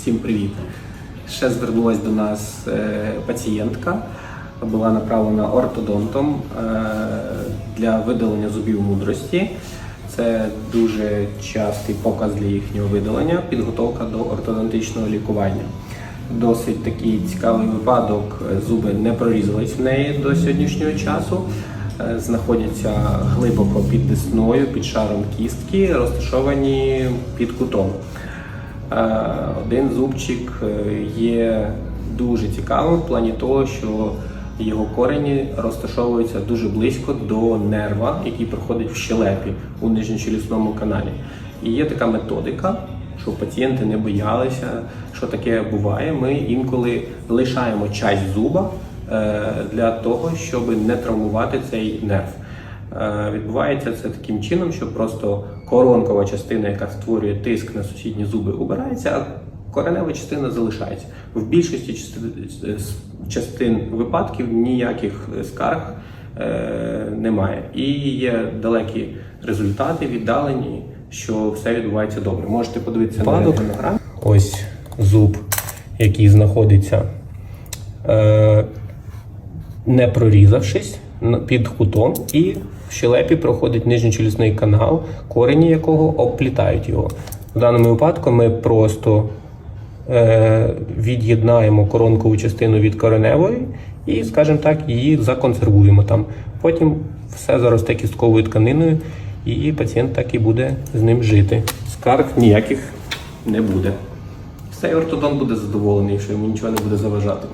Всім привіт! Ще звернулася до нас е, пацієнтка, була направлена ортодонтом е, для видалення зубів мудрості. Це дуже частий показ для їхнього видалення, підготовка до ортодонтичного лікування. Досить такий цікавий випадок. Зуби не прорізались в неї до сьогоднішнього часу. Е, Знаходяться глибоко під десною, під шаром кістки, розташовані під кутом. Е, Один зубчик е, є дуже цікавим в плані того, що його корені розташовуються дуже близько до нерва, який проходить в щелепі у нижньочелюсному каналі. І є така методика, щоб пацієнти не боялися, що таке буває. Ми інколи лишаємо часть зуба е, для того, щоб не травмувати цей нерв. Е, Відбувається це таким чином, що просто коронкова частина, яка створює тиск на сусідні зуби, убирається, а коренева частина залишається. В більшості частин, випадків ніяких скарг е, немає. І є далекі результати, віддалені, що все відбувається добре. Можете подивитися на Випадок. рентгенограму. Ось зуб, який знаходиться, е, не прорізавшись на- під кутом, і в щелепі проходить нижньочелюсний канал, корені якого обплітають його. В даному випадку ми просто е, від'єднаємо коронкову частину від кореневої і, скажімо так, її законсервуємо там. Потім все заросте кістковою тканиною, і пацієнт так і буде з ним жити. Скарг ніяких не буде. Цей ортодонт буде задоволений, що йому нічого не буде заважати.